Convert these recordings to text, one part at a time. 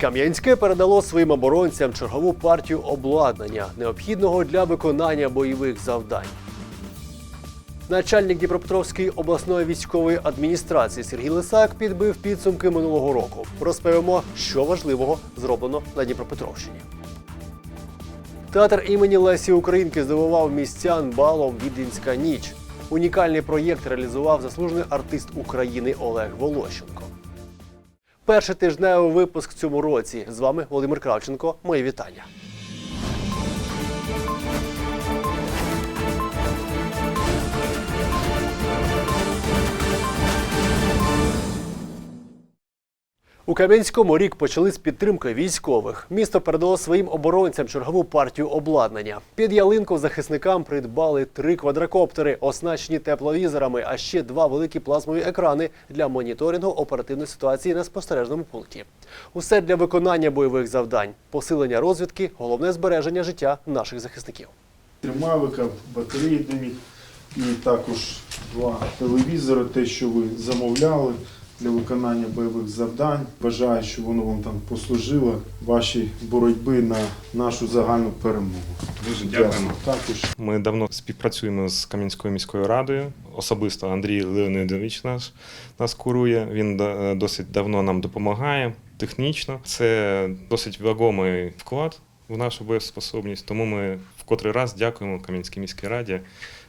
Кам'янське передало своїм оборонцям чергову партію обладнання, необхідного для виконання бойових завдань. Начальник Дніпропетровської обласної військової адміністрації Сергій Лисак підбив підсумки минулого року. Розповімо, що важливого зроблено на Дніпропетровщині. Театр імені Лесі Українки здивував містян балом Віденська ніч. Унікальний проєкт реалізував заслужений артист України Олег Волощенко. Перший тижневий випуск в цьому році. З вами Володимир Кравченко. Мої вітання. У Кам'янському рік почали з підтримки військових. Місто передало своїм оборонцям чергову партію обладнання. Під ялинку захисникам придбали три квадрокоптери, оснащені тепловізорами, а ще два великі плазмові екрани для моніторингу оперативної ситуації на спостережному пункті. Усе для виконання бойових завдань, посилення розвідки, головне збереження життя наших захисників. Тримавика, батареї і також два телевізори, те, що ви замовляли для виконання бойових завдань. Бажаю, щоб воно вам там послужило вашій боротьбі на нашу загальну перемогу. Дуже дякуємо. Також Ми давно співпрацюємо з Кам'янською міською радою. Особисто Андрій Леонідович нас, нас курує. Він досить давно нам допомагає технічно. Це досить вагомий вклад в нашу боєспособність. Тому ми в котрий раз дякуємо Кам'янській міській раді,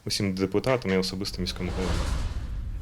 усім депутатам і особисто міському голові.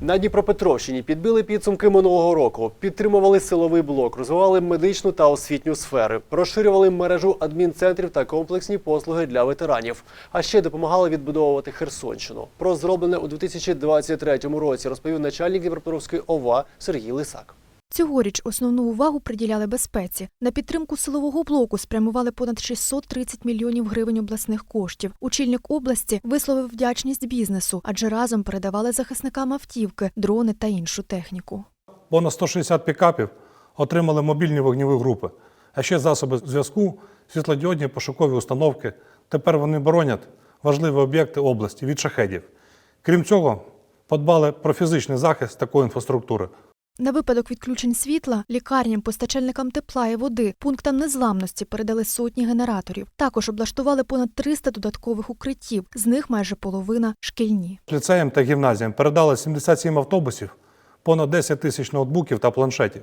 На Дніпропетровщині підбили підсумки минулого року, підтримували силовий блок, розвивали медичну та освітню сфери, розширювали мережу адмінцентрів та комплексні послуги для ветеранів. А ще допомагали відбудовувати Херсонщину. Про зроблене у 2023 році розповів начальник Дніпропетровської ОВА Сергій Лисак. Цьогоріч основну увагу приділяли безпеці. На підтримку силового блоку спрямували понад 630 мільйонів гривень обласних коштів. Очільник області висловив вдячність бізнесу, адже разом передавали захисникам автівки, дрони та іншу техніку. Понад 160 пікапів отримали мобільні вогневі групи, а ще засоби зв'язку, світлодіодні пошукові установки. Тепер вони боронять важливі об'єкти області від шахедів. Крім цього, подбали про фізичний захист такої інфраструктури. На випадок відключень світла лікарням, постачальникам тепла і води, пунктам незламності передали сотні генераторів. Також облаштували понад 300 додаткових укриттів, з них майже половина шкільні. Ліцеям та гімназіям передали 77 автобусів, понад 10 тисяч ноутбуків та планшетів,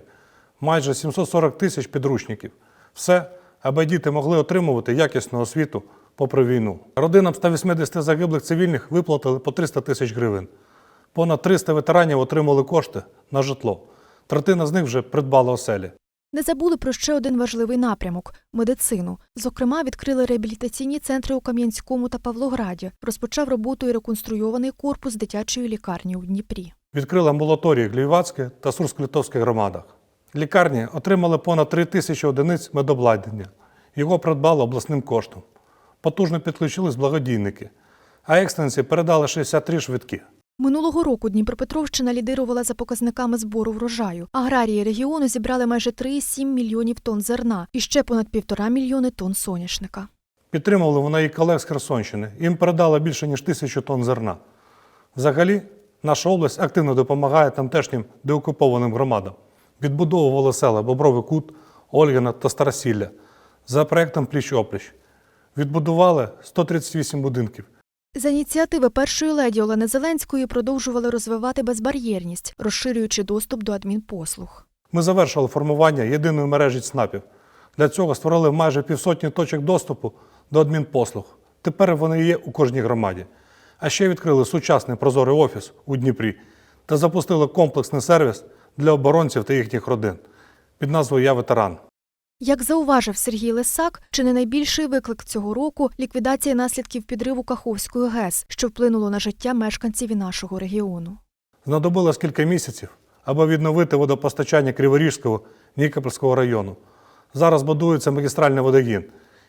майже 740 тисяч підручників. Все, аби діти могли отримувати якісну освіту попри війну. Родинам 180 загиблих цивільних виплатили по 300 тисяч гривень. Понад 300 ветеранів отримали кошти на житло. Третина з них вже придбала оселі. Не забули про ще один важливий напрямок медицину. Зокрема, відкрили реабілітаційні центри у Кам'янському та Павлограді. Розпочав роботу і реконструйований корпус дитячої лікарні у Дніпрі. Відкрили амбулаторії в Львівській та Сурсько-Литовських громадах. Лікарні отримали понад 3 тисячі одиниць медобладнання. Його придбали обласним коштом. Потужно підключились благодійники, а екстренці передали 63 швидкі. Минулого року Дніпропетровщина лідирувала за показниками збору врожаю. Аграрії регіону зібрали майже 3,7 мільйонів тонн зерна і ще понад півтора мільйони тонн соняшника. Підтримували вона і колег з Херсонщини. Їм передали більше ніж тисячу тонн зерна. Взагалі, наша область активно допомагає тамтешнім деокупованим громадам. Відбудовували села Бобровий Кут, Ольгина та Старосілля за проектом Пліч-опліч. Відбудували 138 будинків. За ініціативи першої леді Олени Зеленської продовжували розвивати безбар'єрність, розширюючи доступ до адмінпослуг. Ми завершили формування єдиної мережі ЦНАПів. Для цього створили майже півсотні точок доступу до адмінпослуг. Тепер вони є у кожній громаді. А ще відкрили сучасний прозорий офіс у Дніпрі та запустили комплексний сервіс для оборонців та їхніх родин під назвою Я ветеран. Як зауважив Сергій Лисак, чи не найбільший виклик цього року ліквідація наслідків підриву Каховської ГЕС, що вплинуло на життя мешканців і нашого регіону. Знадобилось кілька місяців, аби відновити водопостачання Криворізького Нікопольського району. Зараз будується магістральний водогін,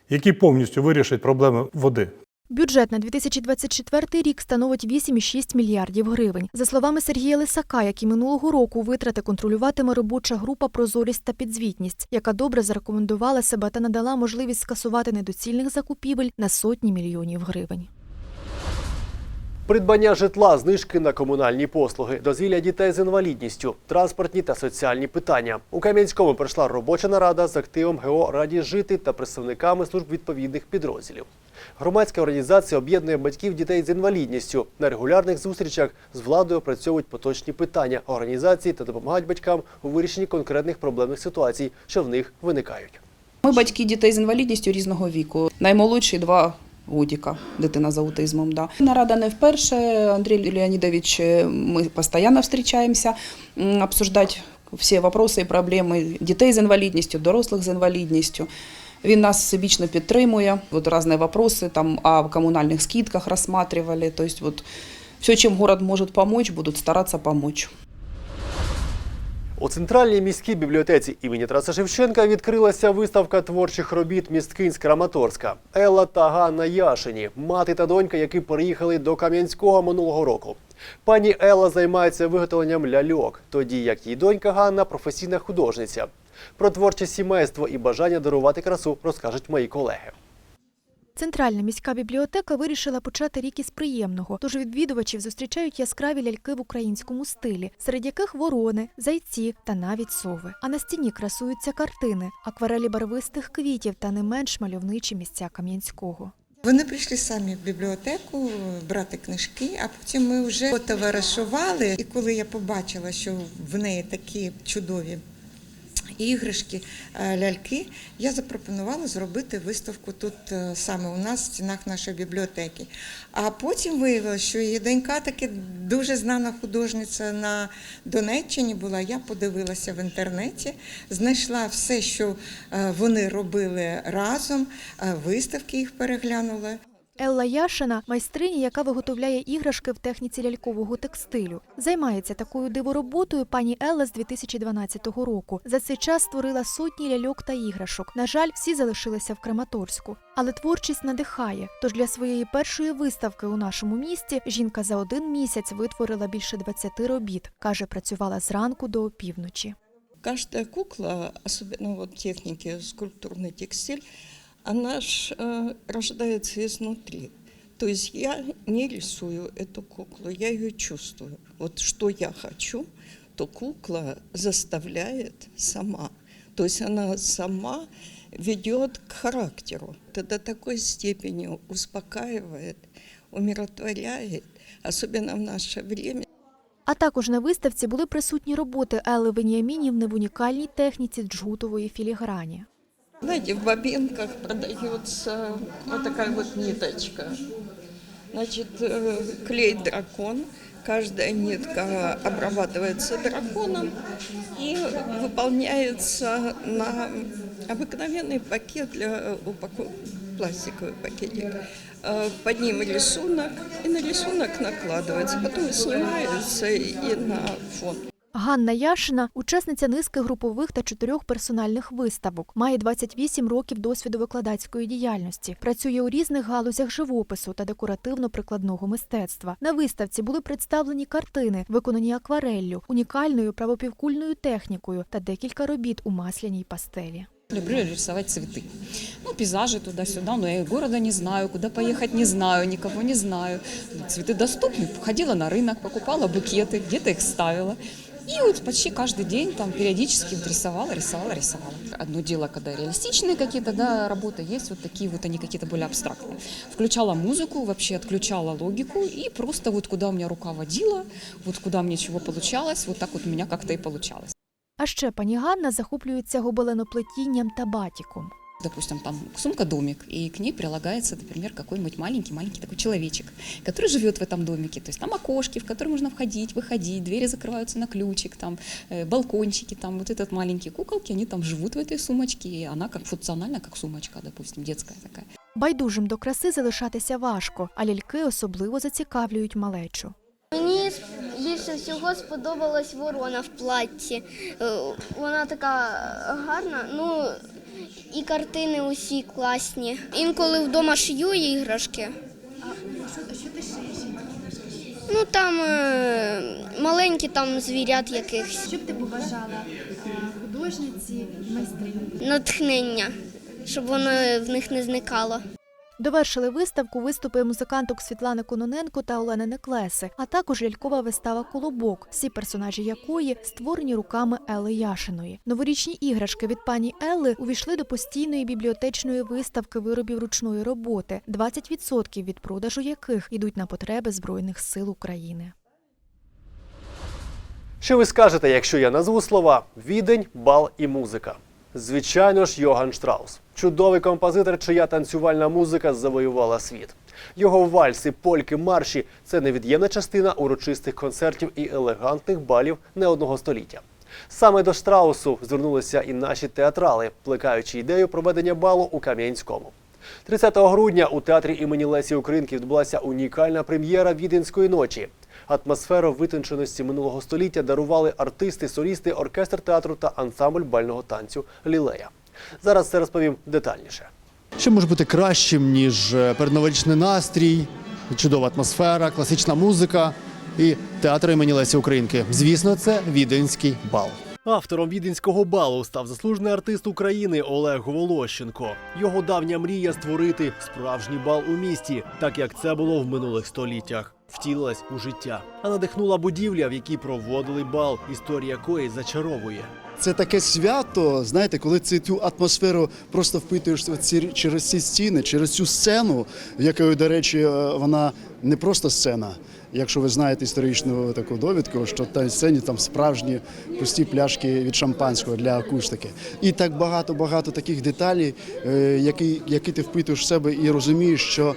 який повністю вирішить проблеми води. Бюджет на 2024 рік становить 8,6 мільярдів гривень. За словами Сергія Лисака, як і минулого року витрати контролюватиме робоча група Прозорість та підзвітність, яка добре зарекомендувала себе та надала можливість скасувати недоцільних закупівель на сотні мільйонів гривень. Придбання житла, знижки на комунальні послуги, дозвілля дітей з інвалідністю, транспортні та соціальні питання. У Кам'янському пройшла робоча нарада з активом ГО Раді жити та представниками служб відповідних підрозділів. Громадська організація об'єднує батьків дітей з інвалідністю. На регулярних зустрічах з владою опрацьовують поточні питання організації та допомагають батькам у вирішенні конкретних проблемних ситуацій, що в них виникають. Ми батьки дітей з інвалідністю різного віку. Наймолодший два годіка, дитина з аутизмом. Да. Нарада не вперше. Андрій Леонідович, е, ми постійно зустрічаємося обсуждати всі вопроси і проблеми дітей з інвалідністю, дорослих з інвалідністю. Він нас всебічно підтримує. От різні вопроси там о комунальних скидках розглядали. Тобто, от, все, чим город може допомогти, будуть старатися допомогти. У центральній міській бібліотеці імені Тараса Шевченка відкрилася виставка творчих робіт місткинь з Краматорська. Елла та Ганна Яшині, мати та донька, які переїхали до Кам'янського минулого року. Пані Елла займається виготовленням ляльок, тоді як її донька Ганна професійна художниця. Про творче сімейство і бажання дарувати красу розкажуть мої колеги. Центральна міська бібліотека вирішила почати рік із приємного, тож відвідувачів зустрічають яскраві ляльки в українському стилі, серед яких ворони, зайці та навіть сови. А на стіні красуються картини, акварелі барвистих квітів та не менш мальовничі місця Кам'янського. Вони прийшли самі в бібліотеку брати книжки, а потім ми вже потоваришували. І коли я побачила, що в неї такі чудові іграшки, е, ляльки, я запропонувала зробити виставку тут е, саме у нас в стінах нашої бібліотеки. А потім виявилося, що її донька таки дуже знана художниця на Донеччині була. Я подивилася в інтернеті, знайшла все, що е, вони робили разом, виставки їх переглянула. Елла Яшина майстриня, яка виготовляє іграшки в техніці лялькового текстилю. Займається такою дивороботою пані Елла з 2012 року. За цей час створила сотні ляльок та іграшок. На жаль, всі залишилися в Краматорську. Але творчість надихає. Тож для своєї першої виставки у нашому місті жінка за один місяць витворила більше 20 робіт. каже, працювала зранку до опівночі. Каждая кукла, особенно вот техники скульптурный текстиль, она ж э, рождается изнутри. То есть я не рисую эту куклу, я ее чувствую. Вот что я хочу, то кукла заставляет сама. То есть она сама ведет к характеру. Это до такой степени успокаивает, умиротворяет, особенно в наше время. А також на виставці були присутні роботи Елли Веніамінівни в унікальній техніці джгутової філіграні. Знаете, в бобинках продается вот такая вот ниточка. Значит, э, клей дракон. Каждая нитка обрабатывается драконом и выполняется на обыкновенный пакет для упаковки, пластиковый пакетик. Э, Под ним рисунок, и на рисунок накладывается, потом снимается и на фон. Ганна Яшина учасниця низки групових та чотирьох персональних виставок. Має 28 років досвіду викладацької діяльності. Працює у різних галузях живопису та декоративно-прикладного мистецтва. На виставці були представлені картини, виконані аквареллю, унікальною правопівкульною технікою та декілька робіт у масляній пастелі. Люблю рисовать цветы. Ну, пейзажи туда-сюда, но я и города не знаю, куда поехать не знаю, никого не знаю. Цветы доступны. Ходила на рынок, покупала букеты, где-то их ставила. И вот почти каждый день там периодически вот рисовала, рисовала, рисовала. Одно дело, когда реалистичные какие-то да, работы есть, вот такие вот они какие-то более абстрактные. Включала музыку, вообще отключала логику и просто вот куда у меня рука водила, вот куда мне чего получалось, вот так вот у меня как-то и получалось. А ще пані Ганна захоплюється гобеленоплетінням та батіком. допустим, там сумка-домик, и к ней прилагается, например, какой-нибудь маленький-маленький такой человечек, который живет в этом домике. То есть там окошки, в которые можно входить, выходить, двери закрываются на ключик, там э, балкончики, там вот этот маленькие куколки, они там живут в этой сумочке, и она как функциональна, как сумочка, допустим, детская такая. Байдужим до краси залишатися важко, а ляльки особливо зацікавлюють малечу. Мені більше всього сподобалась ворона в платці. Е, Вона така гарна. Ну і картини усі класні. Інколи вдома шию іграшки. А що ти шиєш? Ну там е, маленькі там звірят якихось. Що б ти побажала е, художниці, майстрині? Натхнення, щоб воно в них не зникало. Довершили виставку виступи музиканток Світлани Кононенко та Олени Неклеси, а також лялькова вистава Колобок, всі персонажі якої створені руками Елли Яшиної. Новорічні іграшки від пані Елли увійшли до постійної бібліотечної виставки виробів ручної роботи, 20% від продажу яких ідуть на потреби Збройних сил України. Що ви скажете, якщо я назву слова відень, бал і музика? Звичайно ж, Йоган Штраус. Чудовий композитор, чия танцювальна музика завоювала світ. Його вальси, польки, марші це невід'ємна частина урочистих концертів і елегантних балів не одного століття. Саме до Штраусу звернулися і наші театрали, плекаючи ідею проведення балу у Кам'янському. 30 грудня у театрі імені Лесі Українки відбулася унікальна прем'єра Віденської ночі. Атмосферу витонченості минулого століття дарували артисти, солісти, оркестр театру та ансамбль бального танцю Лілея. Зараз це розповім детальніше. Що може бути кращим, ніж е, передноворічний настрій, чудова атмосфера, класична музика і театр імені Лесі Українки? Звісно, це віденський бал. Автором віденського балу став заслужений артист України Олег Волощенко. Його давня мрія створити справжній бал у місті, так як це було в минулих століттях. Втілилась у життя, а надихнула будівля, в якій проводили бал, історія якої зачаровує. Це таке свято, знаєте, коли ти цю атмосферу просто впитуєш ці- через ці стіни, через цю сцену, якою, до речі, е, вона не просто сцена. Якщо ви знаєте історичну таку довідку, що на сцені там справжні пусті пляшки від шампанського для акустики. І так багато-багато таких деталей, е, які, які ти впитуєш в себе і розумієш, що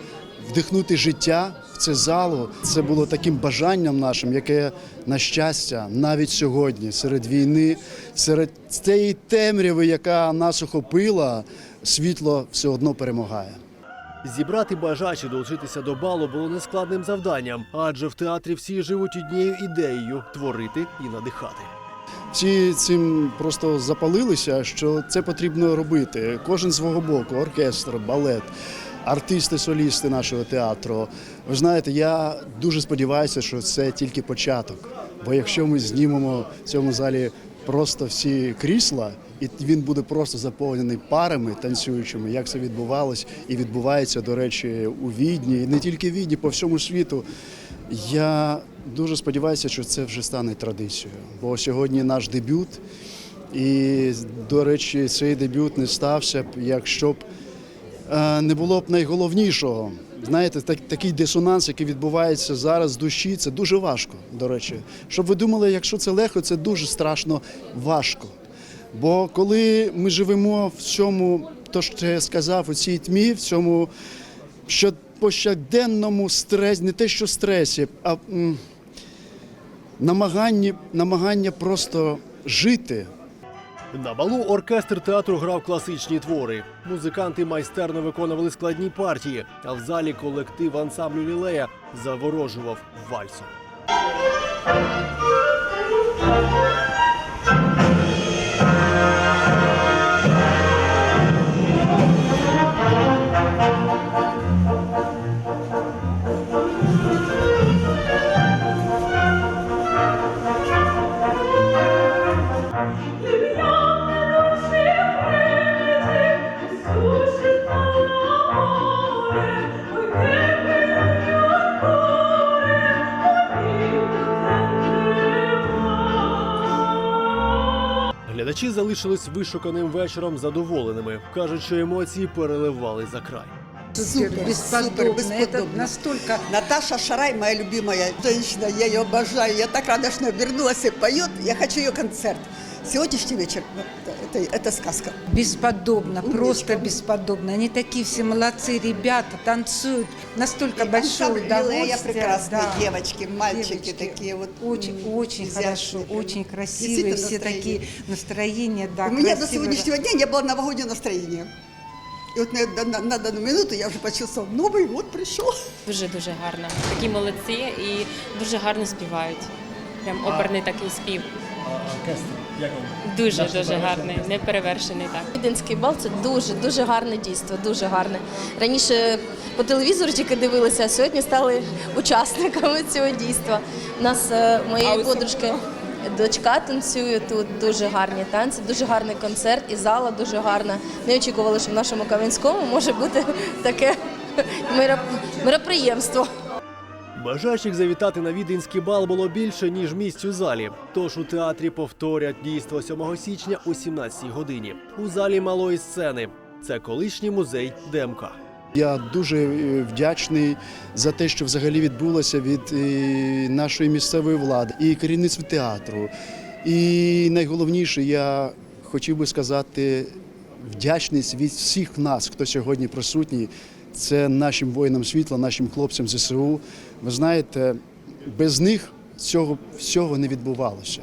вдихнути життя в це залу це було таким бажанням нашим, яке на щастя навіть сьогодні, серед війни, серед цієї темряви, яка нас охопила, світло все одно перемагає. Зібрати бажаючих долучитися до балу було нескладним завданням, адже в театрі всі живуть однією ідеєю творити і надихати. Всі цим просто запалилися, що це потрібно робити. Кожен з свого боку, оркестр, балет, артисти, солісти нашого театру. Ви знаєте, я дуже сподіваюся, що це тільки початок. Бо якщо ми знімемо в цьому залі просто всі крісла, і він буде просто заповнений парами танцюючими, як це відбувалось і відбувається, до речі, у Відні, і не тільки Відні, по всьому світу. Я дуже сподіваюся, що це вже стане традицією. Бо сьогодні наш дебют. І, до речі, цей дебют не стався б, якщо б не було б найголовнішого. Знаєте, так, такий дисонанс, який відбувається зараз в душі, це дуже важко, до речі. Щоб ви думали, якщо це легко, це дуже страшно важко. Бо коли ми живемо в цьому, то що я сказав, у цій тьмі, в цьому що пощаденному стресі, не те, що стресі, а намаганні, намагання просто жити. На балу оркестр театру грав класичні твори. Музиканти майстерно виконували складні партії, а в залі колектив ансамблю Лілея заворожував вальсом. Глядачі залишились вишуканим вечором задоволеними. кажуть, що емоції переливали за край. Супер, бесподобно. Это настолько... Наташа Шарай, моя любимая женщина, я ее обожаю. Я так рада, что она вернулась и поет. Я хочу ее концерт. Сегодняшний вечер это, это, это сказка. Бесподобно, Умничка. просто бесподобно. Они такие все молодцы, ребята, танцуют. Настолько И большое ансамбль Лилея удовольствие. прекрасные Да. девочки, мальчики Девочки. такие вот. Очень, м, очень изящные хорошо, прям. очень красивые, Действительно все настроение. такие настроения, да, У меня до красивые. сегодняшнего дня не было новогоднего настроения. И вот на, на, на данную минуту я уже почувствовала, Новый год пришел. Дуже дуже гарно. Такі молодці і дуже гарно співають. Прям оперний такий спів. Дуже дуже гарний, неперевершений так. Віденський бал це дуже дуже гарне дійство, дуже гарне. Раніше по телевізору тільки дивилися, а сьогодні стали учасниками цього дійства. У нас е, моєї подружки дочка танцює тут дуже гарні танці, дуже гарний концерт і зала дуже гарна. Не очікували, що в нашому Кам'янському може бути таке мероп- мероприємство. Бажаючих завітати на віденський бал було більше, ніж місць у залі. Тож у театрі повторять дійство 7 січня о 17 годині. У залі малої сцени. Це колишній музей ДМК. Я дуже е, вдячний за те, що взагалі відбулося від е, нашої місцевої влади і керівництва театру. І найголовніше, я хотів би сказати вдячність від всіх нас, хто сьогодні присутній. Це нашим воїнам світла, нашим хлопцям ЗСУ. Ви знаєте, без них цього всього не відбувалося.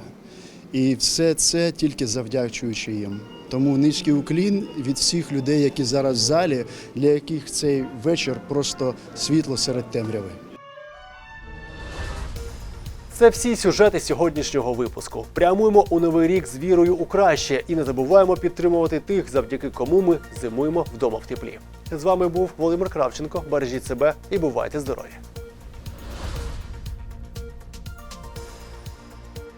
І все це тільки завдячуючи їм. Тому низький уклін від всіх людей, які зараз в залі, для яких цей вечір просто світло серед темряви. Це всі сюжети сьогоднішнього випуску. Прямуємо у новий рік з вірою у краще і не забуваємо підтримувати тих, завдяки кому ми зимуємо вдома в теплі. З вами був Володимир Кравченко. Бережіть себе і бувайте здорові!